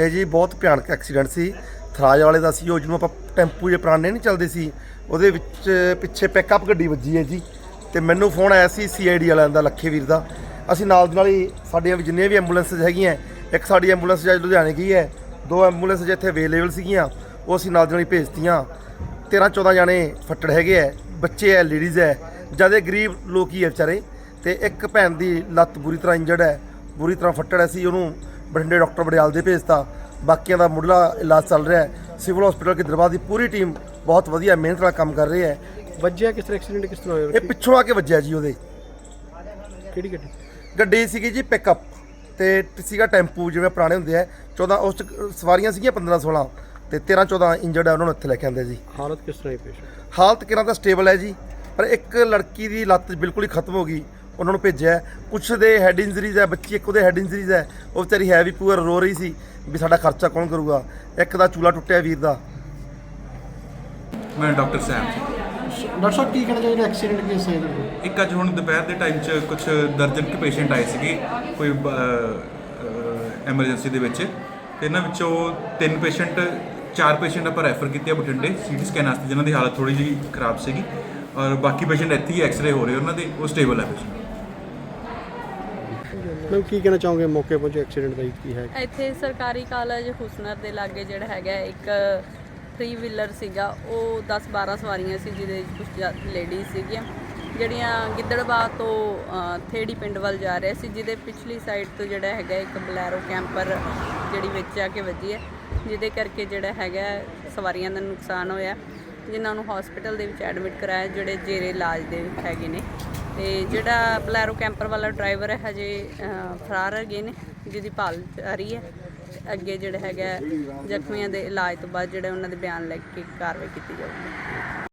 ਇਹ ਜੀ ਬਹੁਤ ਭਿਆਨਕ ਐਕਸੀਡੈਂਟ ਸੀ। ਥਰਾਜ ਵਾਲੇ ਦਾ ਸੀ ਉਹ, ਜਿਹਨੂੰ ਆਪਾਂ ਟੈਂਪੂ ਜੇ ਪੁਰਾਣੇ ਨਹੀਂ ਚੱਲਦੇ ਸੀ। ਉਹਦੇ ਵਿੱਚ ਪਿੱਛੇ ਪਿਕਅਪ ਗੱਡੀ ਵੱਜੀ ਹੈ ਜੀ। ਤੇ ਮੈਨੂੰ ਫੋਨ ਆਇਆ ਸੀ ਸੀਆਈਡੀ ਵਾਲਿਆਂ ਦਾ ਲੱਖੇ ਵੀਰ ਦਾ। ਅਸੀਂ ਨਾਲ ਦੀ ਨਾਲ ਹੀ ਸਾਡੀਆਂ ਜਿੰਨੀਆਂ ਵੀ ਐਂਬੂਲੈਂਸਸ ਹੈਗੀਆਂ, ਇੱਕ ਸਾਡੀ ਐਂਬੂਲੈਂਸ ਜੱਜ ਲੁਧਿਆਣੇ ਗਈ ਹੈ, ਦੋ ਐਂਬੂਲੈਂਸ ਜਿੱਥੇ ਅਵੇਲੇਬਲ ਸੀਗੀਆਂ, ਉਹ ਅਸੀਂ ਨਾਲ ਦੀ ਨਾਲ ਹੀ ਭੇਜਤੀਆਂ। 13 14 ਜਾਣੇ ਫੱਟੜ ਹੈਗੇ ਐ ਬੱਚੇ ਐ ਲੇਡੀਜ਼ ਐ ਜ਼ਿਆਦਾ ਗਰੀਬ ਲੋਕ ਹੀ ਐ ਵਿਚਾਰੇ। ਤੇ ਇੱਕ ਭੈਣ ਦੀ ਲੱਤ ਬੁਰੀ ਤਰ੍ਹਾਂ ਇੰਜਰਡ ਹੈ, ਬੁਰੀ ਤਰ੍ਹਾਂ ਫੱਟੜ ਐ ਸੀ, ਉਹਨੂੰ ਬਠਿੰਡੇ ਡਾਕਟਰ ਬੜਿਆਲ ਦੇ ਭੇਜਤਾ। ਬਾਕੀਆਂ ਦਾ ਮੁੱਢਲਾ ਇਲਾਜ ਚੱਲ ਰਿਹਾ ਹੈ। ਸਿਵਲ ਹਸਪੀਟਲ ਕੀ ਦਰਬਾਰ ਦੀ ਪੂਰੀ ਟੀਮ ਬਹੁਤ ਵਧੀਆ ਮਿਹਨਤ ਨਾਲ ਕੰਮ ਕਰ ਰਹੀ ਹੈ। ਵੱਜਿਆ ਕਿਸ ਤਰ੍ਹਾਂ ਐਕਸੀਡੈਂਟ ਕਿਸ ਤਰ੍ਹਾਂ ਹੋਇਆ ਇਹ ਪਿੱਛੋਂ ਆ ਕੇ ਵੱਜਿਆ ਜੀ ਉਹਦੇ। ਕਿਹੜੀ ਗੱਡੀ? ਗੱਡੀ ਸੀਗੀ ਜੀ ਪਿਕਅਪ ਤੇ ਸੀਗਾ ਟੈਂਪੂ ਜਿਵੇਂ ਪੁਰਾਣੇ ਹੁੰਦੇ ਆ। 14 ਉਸ 'ਚ ਸਵਾਰੀਆਂ ਸੀਗੀਆਂ 15 16 ਤੇ 13 14 ਇੰਜਰਡ ਹੈ ਉਹਨਾਂ ਨੂੰ ਇੱਥੇ ਲੈ ਕੇ ਆਂਦੇ ਜੀ। ਹਾਲਤ ਕਿਸ ਤਰ੍ਹਾਂ ਹੈ ਪੇਸ਼ੈਂਟ? ਹਾਲਤ ਕਿਰਾਂ ਤਾਂ ਸਟੇਬਲ ਹੈ ਜੀ। ਪਰ ਇੱਕ ਲੜਕੀ ਦੀ ਲੱਤ ਬਿਲਕੁਲ ਹੀ ਖਤਮ ਹੋ ਗਈ। ਉਹਨਾਂ ਨੂੰ ਭੇਜਿਆ। ਕੁਛ ਦੇ ਹੈਡ ਇੰਜਰੀਜ਼ ਹੈ ਬੱਚੀ ਇੱਕ ਉਹਦੇ ਹੈਡ ਇੰਜਰੀਜ਼ ਹੈ। ਉਹ ਵਿਚਾਰੀ ਹੈ ਵੀ ਪੂਰ ਰੋ ਰਹੀ ਸੀ ਵੀ ਸਾਡਾ ਖਰਚਾ ਕੌਣ ਕਰੂਗਾ? ਇੱਕ ਦਾ ਚੂਲਾ ਟੁੱਟਿਆ ਵੀਰ ਦਾ। ਮੈਂ ਡਾਕਟਰ ਸੈਮ। ਡਾਕਟਰ ਸਾਹਿਬ ਕੀ ਕਹਿਣਾ ਚਾਹੀਦਾ ਐਕਸੀਡੈਂਟ ਕੇਸ ਹੈ ਇਹਦਾ ਇੱਕ ਅੱਜ ਹੁਣ ਦੁਪਹਿਰ ਦੇ ਟਾਈਮ 'ਚ ਕੁਝ ਦਰਜਨ ਕੁ ਪੇਸ਼ੈਂਟ ਆਏ ਸੀਗੇ ਕੋਈ ਐਮਰਜੈਂਸੀ ਦੇ ਵਿੱਚ। ਤੇ ਇਹਨਾਂ ਵਿੱਚੋਂ ਤਿੰਨ ਪੇਸ਼ੈਂਟ ਚਾਰ ਪੇਸ਼ੈਂਟ ਆਪਾਂ ਰੈਫਰ ਕੀਤੇ ਆ ਬਠਿੰਡੇ ਸੀਟੀ ਸਕੈਨ ਵਾਸਤੇ ਜਿਨ੍ਹਾਂ ਦੀ ਹਾਲਤ ਥੋੜੀ ਜਿਹੀ ਖਰਾਬ ਸੀਗੀ। ਔਰ ਬਾਕੀ ਪੇਸ਼ੈਂਟ ਇੱਥੇ ਹੀ ਐਕਸ-ਰੇ ਹੋ ਰਹੇ ਉਹਨਾਂ ਦੇ ਉਹ ਸਟੇਬਲ ਹੈ ਪੇਸ਼ੈਂਟ ਮੈਂ ਕੀ ਕਹਿਣਾ ਚਾਹੋਗੇ ਮੌਕੇ ਪਹੁੰਚੇ ਐਕਸੀਡੈਂਟ ਦਾ ਕੀ ਹੈ? ਇੱਥੇ ਸਰਕਾਰੀ ਕਾਲਜ ਹੁਸਨਰ ਦੇ ਲਾਗੇ ਜਿਹੜਾ ਹੈਗਾ ਇੱਕ ਥ੍ਰੀ ਵੀਲਰ ਸੀਗਾ। ਉਹ 10 12 ਸਵਾਰੀਆਂ ਸੀ, ਜਿਹਦੇ ਵਿੱਚ ਕੁਝ ਲੇਡੀਜ਼ ਸੀਗੀਆਂ। ਜਿਹੜੀਆਂ ਗਿੱਦੜਬਾਹ ਤੋਂ ਥੇੜੀ ਪਿੰਡ ਵੱਲ ਜਾ ਰਹੇ ਸੀ, ਜਿਹਦੇ ਪਿਛਲੀ ਸਾਈਡ ਤੋਂ ਜਿਹੜਾ ਹੈਗਾ ਇੱਕ ਬਲੈਰੋ ਕੈਂਪਰ ਜਿਹੜੀ ਵਿੱਚ ਆ ਕੇ ਵੱਜੀ ਹੈ। ਜਿਹਦੇ ਕਰਕੇ ਜਿਹੜਾ ਹੈਗਾ ਸਵਾਰੀਆਂ ਦਾ ਨੁਕਸਾਨ ਹੋਇਆ। ਜਿਨ੍ਹਾਂ ਨੂੰ ਹਸਪੀਟਲ ਦੇ ਵਿੱਚ ਐਡਮਿਟ ਕਰਾਇਆ, ਜਿਹੜੇ ਜੇਰੇ ਇਲਾਜ ਦੇ ਹੈਗੇ ਨੇ। ਤੇ ਜਿਹੜਾ ਬਲੈਰੋ ਕੈਂਪਰ ਵਾਲਾ ਡਰਾਈਵਰ ਹੈ, ਹਜੇ ਫਰਾਰ ਹੈਗੇ ਨੇ, ਜਿਹਦੀ ਭਾਲ ਜਾਰੀ ਹੈ। ਤੇ ਅੱਗੇ ਜਿਹੜਾ ਹੈਗਾ ਜ਼ਖਮੀਆਂ ਦੇ ਇਲਾਜ ਤੋਂ ਬਾਅਦ ਜਿਹੜੇ ਉਹਨਾਂ ਦੇ ਬਿਆਨ ਲੈ ਕੇ ਕਾਰਵਾਈ ਕੀਤੀ ਜਾਊਗੀ।